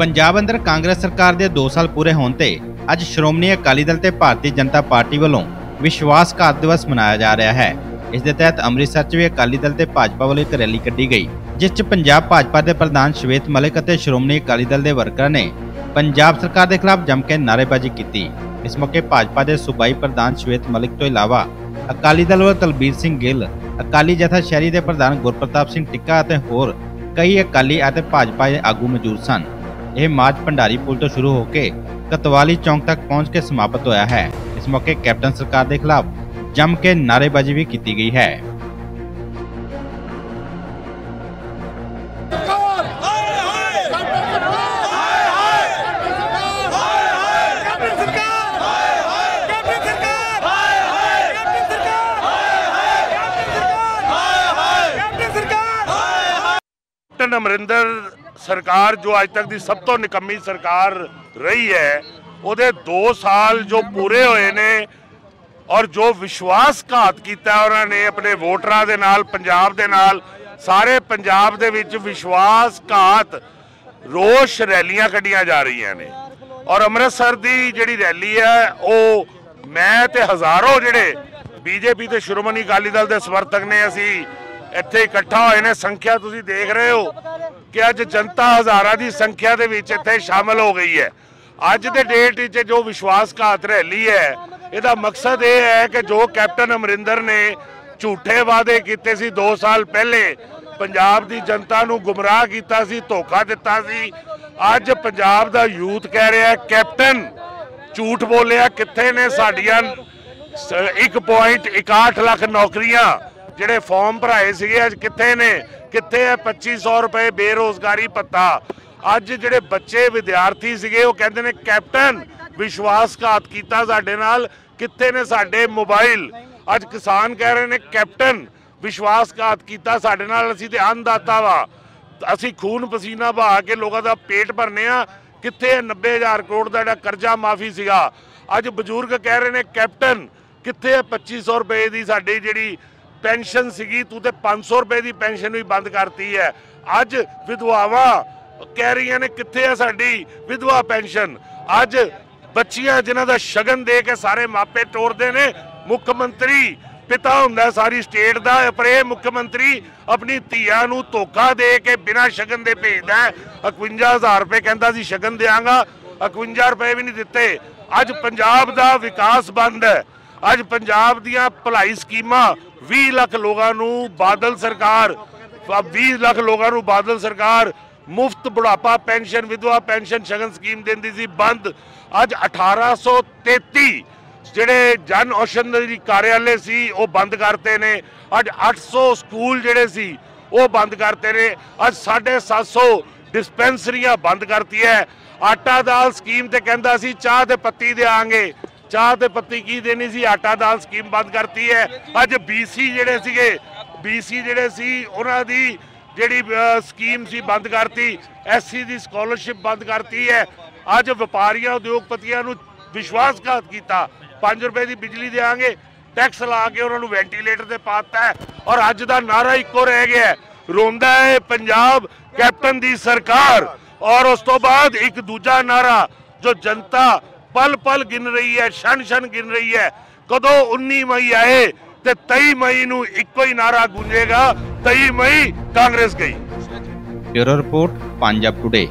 ਪੰਜਾਬ ਅੰਦਰ ਕਾਂਗਰਸ ਸਰਕਾਰ ਦੇ 2 ਸਾਲ ਪੂਰੇ ਹੋਣ ਤੇ ਅੱਜ ਸ਼੍ਰੋਮਣੀ ਅਕਾਲੀ ਦਲ ਤੇ ਭਾਰਤੀ ਜਨਤਾ ਪਾਰਟੀ ਵੱਲੋਂ ਵਿਸ਼ਵਾਸਘਾਤ ਦਿਵਸ ਮਨਾਇਆ ਜਾ ਰਿਹਾ ਹੈ। ਇਸ ਦੇ ਤਹਿਤ ਅੰਮ੍ਰਿਤਸਰ 'ਚ ਵੀ ਅਕਾਲੀ ਦਲ ਤੇ ਭਾਜਪਾ ਵੱਲੋਂ ਇੱਕ ਰੈਲੀ ਕੱਢੀ ਗਈ, ਜਿਸ 'ਚ ਪੰਜਾਬ ਭਾਜਪਾ ਦੇ ਪ੍ਰਧਾਨ ਸ਼ਵੇਤ ਮਲਿਕ ਅਤੇ ਸ਼੍ਰੋਮਣੀ ਅਕਾਲੀ ਦਲ ਦੇ ਵਰਕਰਾਂ ਨੇ ਪੰਜਾਬ ਸਰਕਾਰ ਦੇ ਖਿਲਾਫ ਜੰਮ ਕੇ ਨਾਅਰੇਬਾਜ਼ੀ ਕੀਤੀ। ਇਸ ਮੌਕੇ ਭਾਜਪਾ ਦੇ ਸੂਬਾਈ ਪ੍ਰਧਾਨ ਸ਼ਵੇਤ ਮਲਿਕ ਤੋਂ ਇਲਾਵਾ ਅਕਾਲੀ ਦਲ ਵੱਲੋਂ ਤਲਬੀਰ ਸਿੰਘ ਗਿੱਲ, ਅਕਾਲੀ ਜਥਾ ਸ਼ਹਿਰੀ ਦੇ ਪ੍ਰਧਾਨ ਗੁਰਪ੍ਰਤਾਪ ਸਿੰਘ ਟਿੱਕਾ ਅਤੇ ਹੋਰ ਕਈ ਅਕਾਲੀ ਅਤੇ ਭਾਜਪਾ ਦੇ ਆਗੂ ਮੌਜੂਦ ਸਨ। ਇਹ ਮਾਰਚ ਭੰਡਾਰੀ ਪੁਲ ਤੋਂ ਸ਼ੁਰੂ ਹੋ ਕੇ ਕਤਵਾਲੀ ਚੌਂਕ ਤੱਕ ਪਹੁੰਚ ਕੇ ਸਮਾਪਤ ਹੋਇਆ ਹੈ ਇਸ ਮੌਕੇ ਕੈਪਟਨ ਸਰਕਾਰ ਦੇ ਖਿਲਾਫ ਜੰਮ ਕੇ ਨਾਅਰੇਬਾਜ਼ੀ ਵੀ ਕੀਤੀ ਗਈ ਹੈ ਕੈਪਟਨ ਅਮਰਿੰਦਰ ਸਰਕਾਰ ਜੋ ਅੱਜ ਤੱਕ ਦੀ ਸਭ ਤੋਂ ਨਿਕੰਮੀ ਸਰਕਾਰ ਰਹੀ ਹੈ, ਉਹਦੇ 2 ਸਾਲ ਜੋ ਪੂਰੇ ਹੋਏ ਨੇ ਔਰ ਜੋ ਵਿਸ਼ਵਾਸਘਾਤ ਕੀਤਾ ਉਹਨਾਂ ਨੇ ਆਪਣੇ ਵੋਟਰਾਂ ਦੇ ਨਾਲ, ਪੰਜਾਬ ਦੇ ਨਾਲ, ਸਾਰੇ ਪੰਜਾਬ ਦੇ ਵਿੱਚ ਵਿਸ਼ਵਾਸਘਾਤ, ਰੋਸ਼ ਰੈਲੀਆਂ ਕੱਢੀਆਂ ਜਾ ਰਹੀਆਂ ਨੇ। ਔਰ ਅੰਮ੍ਰਿਤਸਰ ਦੀ ਜਿਹੜੀ ਰੈਲੀ ਹੈ, ਉਹ ਮੈਂ ਤੇ ਹਜ਼ਾਰੋਂ ਜਿਹੜੇ ਬੀਜੇਪੀ ਤੇ ਸ਼੍ਰੋਮਣੀ ਅਕਾਲੀ ਦਲ ਦੇ ਸਮਰਥਕ ਨੇ, ਅਸੀਂ ਇੱਥੇ ਇਕੱਠਾ ਹੋਏ ਨੇ, ਸੰਖਿਆ ਤੁਸੀਂ ਦੇਖ ਰਹੇ ਹੋ। ਕਿ ਅੱਜ ਜਨਤਾ ਹਜ਼ਾਰਾਂ ਦੀ ਸੰਖਿਆ ਦੇ ਵਿੱਚ ਇੱਥੇ ਸ਼ਾਮਲ ਹੋ ਗਈ ਹੈ। ਅੱਜ ਦੇ ਡੇਟ ਵਿੱਚ ਜੋ ਵਿਸ਼ਵਾਸਘਾਤ ਰੈਲੀ ਹੈ, ਇਹਦਾ ਮਕਸਦ ਇਹ ਹੈ ਕਿ ਜੋ ਕੈਪਟਨ ਅਮਰਿੰਦਰ ਨੇ ਝੂਠੇ ਵਾਅਦੇ ਕੀਤੇ ਸੀ 2 ਸਾਲ ਪਹਿਲੇ, ਪੰਜਾਬ ਦੀ ਜਨਤਾ ਨੂੰ ਗੁੰਮਰਾਹ ਕੀਤਾ ਸੀ, ਧੋਖਾ ਦਿੱਤਾ ਸੀ। ਅੱਜ ਪੰਜਾਬ ਦਾ ਯੂਥ ਕਹਿ ਰਿਹਾ ਕੈਪਟਨ, ਝੂਠ ਬੋਲਿਆ ਕਿੱਥੇ ਨੇ ਸਾਡੀਆਂ 1.61 ਲੱਖ ਨੌਕਰੀਆਂ? ਜਿਹੜੇ ਫਾਰਮ ਭਰਾਏ ਸੀਗੇ ਅੱਜ ਕਿੱਥੇ ਨੇ? ਕਿੱਥੇ ਹੈ? 2500 ਰੁਪਏ ਬੇਰੋਜ਼ਗਾਰੀ ਭੱਤਾ। ਅੱਜ ਜਿਹੜੇ ਬੱਚੇ ਵਿਦਿਆਰਥੀ ਸੀਗੇ, ਉਹ ਕਹਿੰਦੇ ਨੇ, ਕੈਪਟਨ, ਵਿਸ਼ਵਾਸਘਾਤ ਕੀਤਾ ਸਾਡੇ ਨਾਲ। ਕਿੱਥੇ ਨੇ ਸਾਡੇ ਮੋਬਾਈਲ? ਅੱਜ ਕਿਸਾਨ ਕਹਿ ਰਹੇ ਨੇ, ਕੈਪਟਨ, ਵਿਸ਼ਵਾਸਘਾਤ ਕੀਤਾ ਸਾਡੇ ਨਾਲ। ਅਸੀਂ ਤੇ ਅੰਨਦਾਤਾ ਵਾ। ਅਸੀਂ ਖੂਨ ਪਸੀਨਾ ਬਹਾ ਕੇ ਲੋਕਾਂ ਦਾ ਪੇਟ ਭਰਨੇ ਆ। ਕਿੱਥੇ ਹੈ? 90000 ਕਰੋੜ ਦਾ ਜਿਹੜਾ ਕਰਜ਼ਾ ਮਾਫੀ ਸੀਗਾ। ਅੱਜ ਬਜ਼ੁਰਗ ਕਹਿ ਰਹੇ ਨੇ, ਕੈਪਟਨ, ਕਿੱਥੇ ਹੈ? 2500 ਰੁਪਏ ਦੀ ਸਾਡੀ ਜਿਹੜੀ ਪੈਨਸ਼ਨ ਸੀਗੀ, ਤੂੰ ਤੇ 500 ਰੁਪਏ ਦੀ ਪੈਨਸ਼ਨ ਵੀ ਬੰਦ ਕਰਤੀ ਹੈ। ਅੱਜ ਵਿਧਵਾਵਾਂ ਕਹਿ ਰਹੀਆਂ ਨੇ, ਕਿੱਥੇ ਹੈ ਸਾਡੀ ਵਿਧਵਾ ਪੈਨਸ਼ਨ? ਅੱਜ ਬੱਚੀਆਂ ਜਿਨ੍ਹਾਂ ਦਾ ਸ਼ਗਨ ਦੇ ਕੇ ਸਾਰੇ ਮਾਪੇ ਟੋਰਦੇ ਨੇ, ਮੁੱਖ ਮੰਤਰੀ, ਪਿਤਾ ਹੁੰਦਾ ਸਾਰੀ ਸਟੇਟ ਦਾ, ਪਰ ਇਹ ਮੁੱਖ ਮੰਤਰੀ ਆਪਣੀ ਧੀਆਂ ਨੂੰ ਧੋਖਾ ਦੇ ਕੇ ਬਿਨਾਂ ਸ਼ਗਨ ਦੇ ਭੇਜਦਾ 51000 ਰੁਪਏ ਕਹਿੰਦਾ ਸੀ, ਸ਼ਗਨ ਦੇਾਂਗਾ 51 ਰੁਪਏ ਵੀ ਨਹੀਂ ਦਿੱਤੇ। ਅੱਜ ਪੰਜਾਬ ਦਾ ਵਿਕਾਸ ਬੰਦ ਹੈ। ਅੱਜ ਪੰਜਾਬ ਦੀਆਂ ਭਲਾਈ ਸਕੀਮਾਂ 20 ਲੱਖ ਲੋਕਾਂ ਨੂੰ ਬਾਦਲ ਸਰਕਾਰ 20 ਲੱਖ ਲੋਕਾਂ ਨੂੰ ਬਾਦਲ ਸਰਕਾਰ ਮੁਫਤ ਬੁਢਾਪਾ ਪੈਨਸ਼ਨ, ਵਿਧਵਾ ਪੈਨਸ਼ਨ, ਸ਼ਗਨ ਸਕੀਮ ਦਿੰਦੀ ਸੀ, ਬੰਦ। ਅੱਜ 1833 ਜਿਹੜੇ ਜਨ ਔਸ਼ਧੀ ਕਾਰਿਆਲੇ ਸੀ, ਉਹ ਬੰਦ ਕਰਤੇ ਨੇ। ਅੱਜ 800 ਸਕੂਲ ਜਿਹੜੇ ਸੀ, ਉਹ ਬੰਦ ਕਰਤੇ ਨੇ। ਅੱਜ 750 ਡਿਸਪੈਂਸਰੀਆਂ ਬੰਦ ਕਰਤੀ ਹੈ ਆਟਾ ਦਾਲ ਸਕੀਮ ਤੇ ਕਹਿੰਦਾ ਸੀ, ਚਾਹ ਤੇ ਪੱਤੀ ਦੇਾਂਗੇ ਚਾਹ ਤੇ ਪੱਤੀ ਕੀ ਦੇਣੀ ਸੀ? ਆਟਾ, ਦਾਲ ਸਕੀਮ ਬੰਦ ਕਰਤੀ ਹੈ। ਅੱਜ ਬੀਸੀ ਜਿਹੜੇ ਸੀਗੇ ਬੀਸੀ ਜਿਹੜੇ ਸੀ, ਉਹਨਾਂ ਦੀ ਜਿਹੜੀ ਸਕੀਮ ਸੀ ਬੰਦ ਕਰਤੀ। ਐਸਸੀ ਦੀ ਸਕਾਲਰਸ਼ਿਪ ਬੰਦ ਕਰਤੀ ਹੈ। ਅੱਜ ਵਪਾਰੀਆਂ, ਉਦਯੋਗਪਤੀਆਂ ਨੂੰ ਵਿਸ਼ਵਾਸਘਾਤ ਕੀਤਾ। 5 ਰੁਪਏ ਦੀ ਬਿਜਲੀ ਦੇਾਂਗੇ ਟੈਕਸ ਲਾ ਕੇ ਉਹਨਾਂ ਨੂੰ ਵੈਂਟੀਲੇਟਰ ਤੇ ਪਾਤਾ ਹੈ। ਔਰ ਅੱਜ ਦਾ ਨਾਰਾ ਇੱਕੋ ਰਹਿ ਗਿਆ ਰੋਂਦਾ ਹੈ ਪੰਜਾਬ ਕੈਪਟਨ ਦੀ ਸਰਕਾਰ। ਔਰ ਉਸ ਤੋਂ ਬਾਅਦ ਇੱਕ ਦੂਜਾ ਨਾਰਾ, ਜੋ ਜਨਤਾ ਪਲ ਪਲ ਗਿਣ ਰਹੀ ਹੈ, ਛਣ ਛਣ ਗਿਣ ਰਹੀ ਹੈ। ਕਦੋਂ 19 ਮਈ ਆਏ ਤੇ 23 ਮਈ ਨੂੰ ਇੱਕੋ ਹੀ ਨਾਰਾ ਗੂੰਜੇਗਾ 23 ਮਈ ਕਾਂਗਰਸ ਗਈ। Bureau report, Punjab today